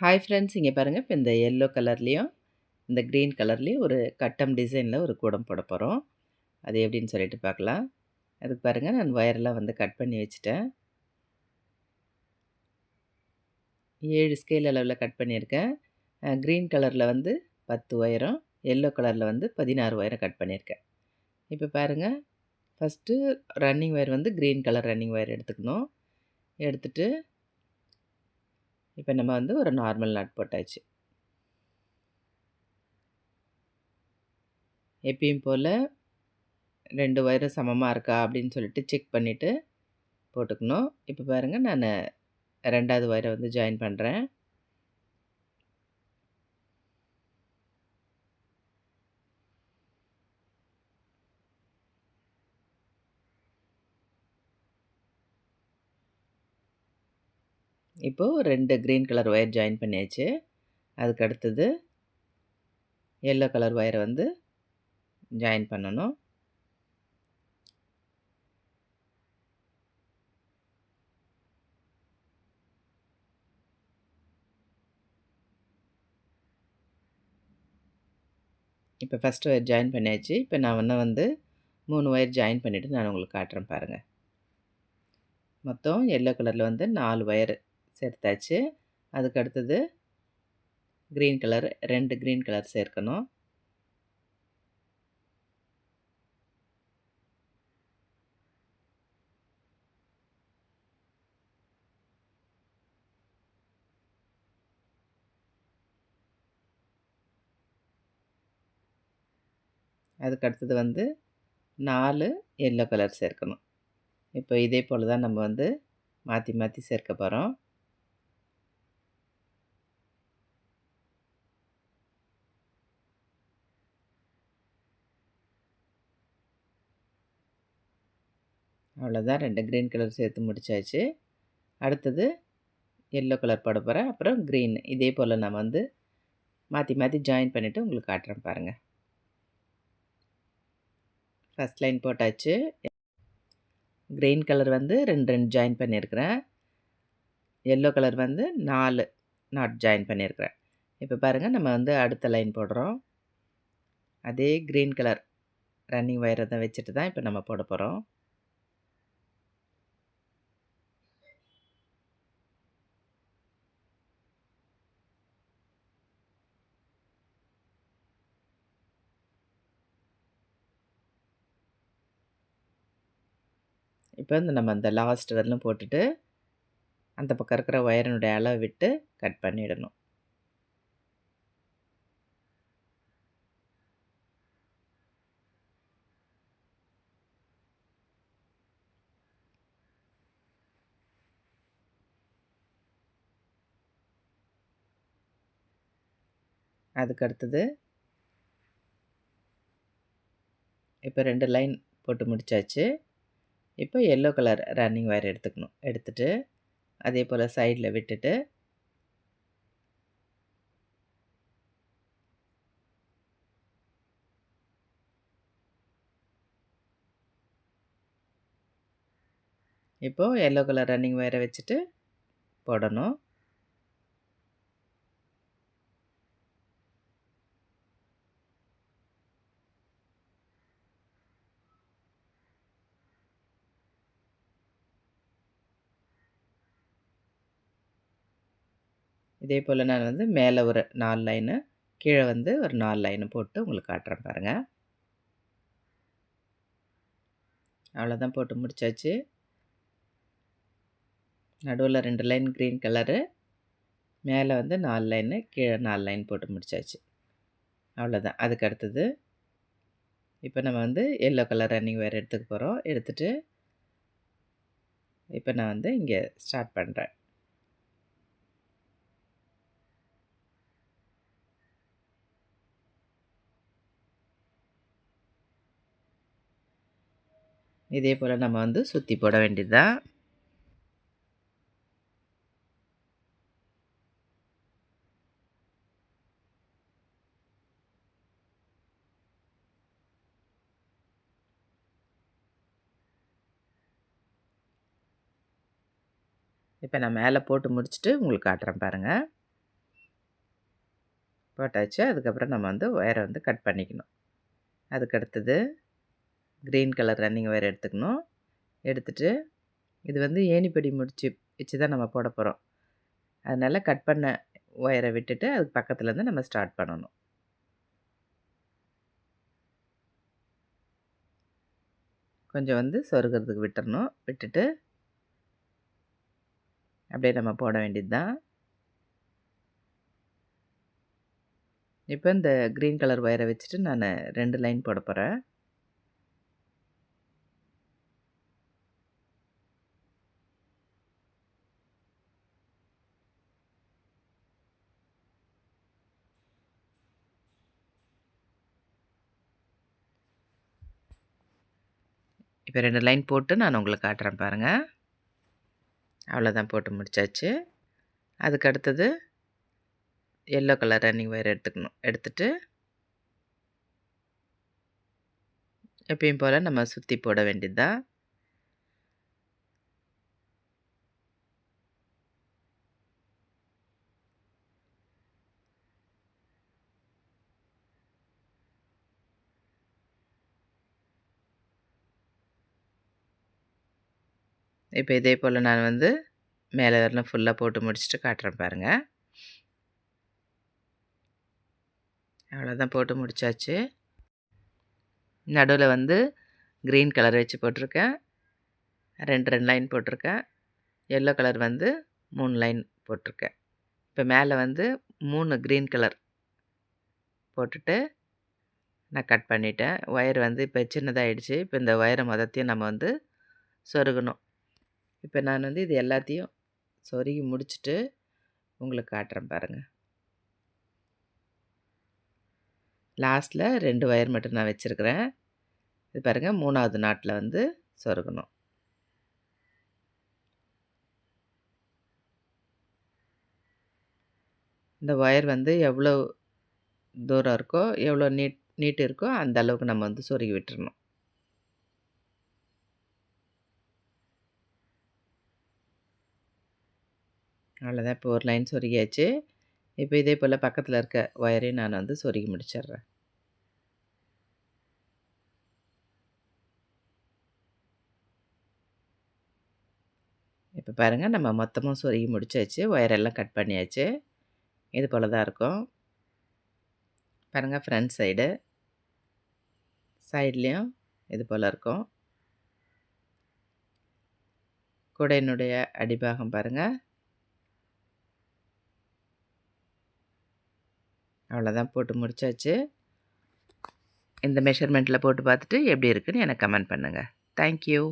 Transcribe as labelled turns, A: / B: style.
A: Hi friends இங்கே பாருங்கள் இப்போ இந்த எல்லோ கலர்லேயும் இந்த க்ரீன் கலர்லேயும் ஒரு கட்டம் டிசைனில் ஒரு கூடம் போட போகிறோம் அது எப்படின்னு சொல்லிட்டு பார்க்கலாம் அதுக்கு பாருங்கள் நான் ஒயரெல்லாம் வந்து கட் பண்ணி வச்சுட்டேன். ஏழு ஸ்கேல் அளவில் கட் பண்ணியிருக்கேன். க்ரீன் கலரில் வந்து பத்து ஒயரும் எல்லோ கலரில் வந்து பதினாறு ஒயரும் கட் பண்ணியிருக்கேன். இப்போ பாருங்கள் ஃபஸ்ட்டு ரன்னிங் ஒயர் வந்து க்ரீன் கலர் ரன்னிங் ஒயர் எடுத்துக்கணும். எடுத்துகிட்டு இப்போ நம்ம வந்து ஒரு நார்மல் நட் போட்டாச்சு. எப்பயும் போல் ரெண்டு ஒயரும் சமமாக இருக்கா அப்படின்னு சொல்லிட்டு செக் பண்ணிவிட்டு போட்டுக்கணும். இப்போ பாருங்கள் நான் ரெண்டாவது ஒயரை வந்து ஜாயின் பண்ணுறேன் இப்போது ரெண்டு க்ரீன் கலர் ஒயர் ஜாயின் பண்ணியாச்சு. அதுக்கு அடுத்தது எல்லோ கலர் ஒயரை வந்து ஜாயின் பண்ணணும். இப்போ ஃபஸ்ட்டு ஒயர் ஜாயின் பண்ணியாச்சு. இப்போ நான் ஒன்று வந்து மூணு ஒயர் ஜாயின் பண்ணிவிட்டு நான் உங்களுக்கு காட்டுறேன் பாருங்கள் மொத்தம் எல்லோ கலரில் வந்து நாலு ஒயர் சேர்த்தாச்சு. அதுக்கு அடுத்தது க்ரீன் கலர் ரெண்டு க்ரீன் கலர் சேர்க்கணும். அதுக்கு அடுத்தது வந்து நாலு எல்லோ கலர் சேர்க்கணும். இப்போ இதே போல் தான் நம்ம வந்து மாற்றி மாற்றி சேர்க்க போகிறோம் அவ்வளோதான் ரெண்டு க்ரீன் கலர் சேர்த்து முடித்தாச்சு அடுத்தது எல்லோ கலர் போட போகிறேன் அப்புறம் க்ரீன் இதே போல் நான் வந்து மாற்றி மாற்றி ஜாயின் பண்ணிவிட்டு உங்களுக்கு காட்டுறேன் பாருங்கள் ஃபஸ்ட் லைன் போட்டாச்சு. க்ரீன் கலர் வந்து ரெண்டு ரெண்டு ஜாயின் பண்ணியிருக்கிறேன். எல்லோ கலர் வந்து நாலு நாட் ஜாயின் பண்ணியிருக்கிறேன். இப்போ பாருங்கள் நம்ம வந்து அடுத்த லைன் போடுறோம். அதே க்ரீன் கலர் ரன்னிங் ஒயரை தான் வச்சுட்டு தான் இப்போ நம்ம போட போகிறோம் இப்போ இந்த நம்ம அந்த லாஸ்ட் வரலும் போட்டுட்டு அந்த பக்கம் இருக்கிற ஒயரினுடைய அளவு விட்டு கட் பண்ணிடணும். அதுக்கு அடுத்தது இப்போ ரெண்டு லைன் போட்டு முடித்தாச்சு இப்போ எல்லோ கலர் ரன்னிங் ஒயர் எடுத்துக்கணும். எடுத்துகிட்டு அதே போல் சைடில் விட்டுட்டு இப்போது எல்லோ கலர் ரன்னிங் ஒயரை வச்சுட்டு போடணும். இதே போல் நான் வந்து மேலே ஒரு நாலு லைனு கீழே வந்து ஒரு நாலு லைனு போட்டு உங்களுக்கு காட்டுறேன் பாருங்கள் அவ்வளோதான் போட்டு முடித்தாச்சு நடுவில் ரெண்டு லைன் க்ரீன் கலரு மேலே வந்து நாலு லைனு கீழே நாலு லைன் போட்டு முடித்தாச்சு அவ்வளோதான் அதுக்கு அடுத்தது இப்போ நம்ம வந்து எல்லோ கலர் ரன்னிங் வேறு எடுத்துக்க போகிறோம் எடுத்துகிட்டு இப்போ நான் வந்து இங்கே ஸ்டார்ட் பண்ணுறேன் இதே போல் நம்ம வந்து சுற்றி போட வேண்டியதுதான் இப்போ நான் மேலே போட்டு முடிச்சுட்டு உங்களுக்கு காட்டுறேன் பாருங்கள் போட்டாச்சு. அதுக்கப்புறம் நம்ம வந்து ஒயரை வந்து கட் பண்ணிக்கணும். அதுக்கு அடுத்தது க்ரீன் கலர் ரன்னிங் ஒயர் எடுத்துக்கணும். எடுத்துட்டு இது வந்து ஏணிப்படி முடிச்சு வச்சு தான் நம்ம போட போகிறோம் அதனால் கட் பண்ண ஒயரை விட்டுட்டு அதுக்கு பக்கத்துலேருந்து நம்ம ஸ்டார்ட் பண்ணணும். கொஞ்சம் வந்து சொருகிறதுக்கு விட்டுறணும். விட்டுட்டு அப்படியே நம்ம போட வேண்டியது தான். இப்போ இந்த க்ரீன் கலர் ஒயரை வச்சுட்டு நான் ரெண்டு லைன் போட போகிறேன் இப்போ ரெண்டு லைன் போட்டு நான் உங்களுக்கு காட்டுறேன் பாருங்கள் அவ்வளோதான் போட்டு முடிச்சாச்சு. அதுக்கு அடுத்தது எல்லோ கலர் ரன்னிங் ஒயர் எடுத்துக்கணும். எடுத்துட்டு எப்பயும் போல் நம்ம சுற்றி போட வேண்டியது தான் இப்போ இதே போல் நான் வந்து மேலே வரலாம் ஃபுல்லாக போட்டு முடிச்சுட்டு காட்டுறேன் பாருங்கள் அவ்வளோதான் போட்டு முடித்தாச்சு நடுவில் வந்து க்ரீன் கலர் வச்சு போட்டிருக்கேன். ரெண்டு ரெண்டு லைன் போட்டிருக்கேன். எல்லோ கலர் வந்து மூணு லைன் போட்டிருக்கேன். இப்போ மேலே வந்து மூணு க்ரீன் கலர் போட்டுட்டு நான் கட் பண்ணிட்டேன். ஒயர் வந்து இப்போ சின்னதாகிடுச்சு இப்போ இந்த ஒயரை மொதத்தையும் நம்ம வந்து சொருகணும். இப்போ நான் வந்து இது எல்லாத்தையும் சொருகி முடிச்சுட்டு உங்களுக்கு காட்டுறேன் பாருங்கள் லாஸ்ட்டில் ரெண்டு ஒயர் மட்டும் நான் வச்சுருக்கிறேன். இது பாருங்கள் மூணாவது நாட்டில் வந்து சொருகணும். இந்த ஒயர் வந்து எவ்வளோ தூரம் இருக்கோ எவ்வளோ நீட் நீட்டு இருக்கோ அந்த அளவுக்கு நம்ம வந்து சொருகி விட்டுறணும். அவ்வளோதான் இப்போ ஒரு லைன் சொருகியாச்சு. இப்போ இதே போல் பக்கத்தில் இருக்க ஒயரையும் நான் வந்து சொருகி முடிச்சிடுறேன் இப்போ பாருங்கள் நம்ம மொத்தமாக சொருகி முடிச்சாச்சு. ஒயரெல்லாம் கட் பண்ணியாச்சு. இது போல் தான் இருக்கும் பாருங்கள் ஃப்ரண்ட் சைடு சைட்லேயும் இது போல் இருக்கும். குடையினுடைய அடிபாகம் பாருங்கள் அவ்வளோதான் போட்டு முடிச்சாச்சு. இந்த மெஷர்மெண்ட்டில் போட்டு பார்த்துட்டு எப்படி இருக்குன்னு எனக்கு கமெண்ட் பண்ணுங்கள் தேங்க்யூ